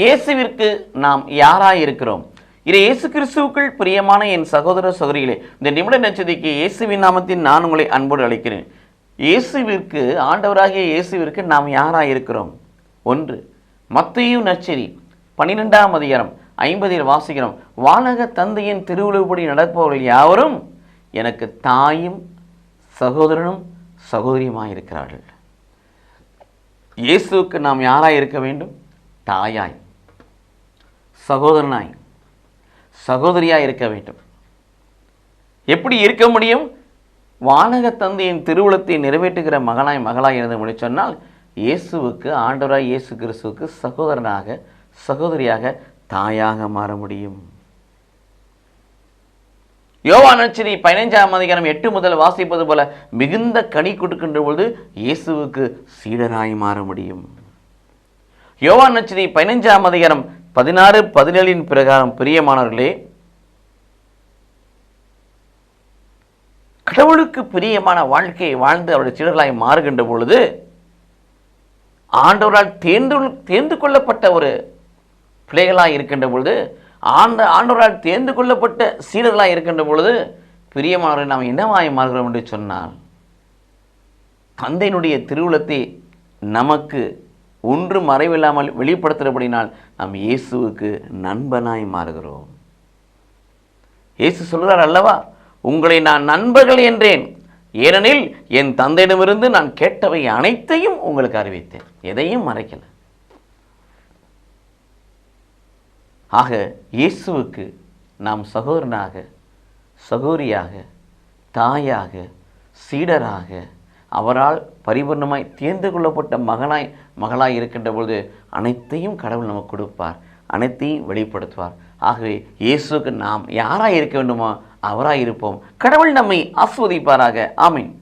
இயேசுவிற்கு நாம் யாராய் இருக்கிறோம் இது இயேசு கிறிஸ்துவுக்குள் பிரியமான என் சகோதர சகோதரிகளே இந்த நிமிட நச்சதிக்கு இயேசுவின் நாமத்தில் நான் உங்களை அன்போடு அழைக்கிறேன். இயேசுவிற்கு ஆண்டவராகிய இயேசுவிற்கு நாம் யாராய் இருக்கிறோம் ஒன்று மத்தையும் நச்சரி பன்னிரெண்டாம் அதிகாரம் ஐம்பதில் வாசிக்கிறோம் வானக தந்தையின் திருவுழுபடி நடப்பவர்கள் யாவரும் எனக்கு தாயும் சகோதரனும் சகோதரியுமாயிருக்கிறார்கள். இயேசுவுக்கு நாம் யாராய் இருக்க வேண்டும்? தாயாய். சகோதரனாய் சகோதரியாக இருக்க வேண்டும். எப்படி இருக்க முடியும்? வானக தந்தையின் திருவுளத்தை நிறைவேற்றுகிற மகனாய் மகளாய் இருந்து முடி சொன்னால் இயேசுவுக்கு ஆண்டவராய் இயேசு கிறிஸ்துவுக்கு சகோதரனாக சகோதரியாக தாயாக மாற முடியும். யோவானச்சரி பதினைஞ்சாம் அதிகாரம் எட்டு முதல் வாசிப்பது போல மிகுந்த கனி கொடுக்கின்ற பொழுது இயேசுவுக்கு சீடராய் மாற முடியும். யோவானச்சரி பதினைஞ்சாம் அதிகாரம் பதினாறு பதினேழின் பிரகாரம் பிரியமானவர்களே கடவுளுக்கு பிரியமான வாழ்க்கையை வாழ்ந்து அவருடைய சீடர்களாய் மாறுகின்ற பொழுது ஆண்டவரால் தேர்ந்து தேர்ந்து கொள்ளப்பட்ட ஒரு பிள்ளைகளாக இருக்கின்ற பொழுது ஆண்ட ஆண்டவரால் தேர்ந்து கொள்ளப்பட்ட சீடர்களாக இருக்கின்ற பொழுது பிரியமானவர்கள் நாம் என்னவாய் மாறுகிறோம் என்று சொன்னால் தந்தையினுடைய திருவுளத்தை நமக்கு ஒன்று மறைவில்லாமல் வெளிப்படுத்துகிறபடினால் நாம் இயேசுவுக்கு நண்பனாய் மாறுகிறோம். இயேசு சொல்கிறார் அல்லவா? உங்களை நான் நண்பர்கள் என்றேன். ஏனெனில் என் தந்தையிடமிருந்து நான் கேட்டவை அனைத்தையும் உங்களுக்கு அறிவித்தேன். எதையும் மறைக்கல. ஆக இயேசுவுக்கு நாம் சகோதரனாக சகோதரியாக தாயாக சீடராக அவரால் பரிபூர்ணமாய் தேர்ந்து கொள்ளப்பட்ட மகனாய் மகளாய் இருக்கின்ற பொழுது அனைத்தையும் கடவுள் நமக்கு கொடுப்பார். அனைத்தையும் வெளிப்படுத்துவார். ஆகவே இயேசுக்கு நாம் யாராக இருக்க வேண்டுமோ அவராக இருப்போம். கடவுள் நம்மை ஆஸ்வதிப்பாராக. ஆமீன்.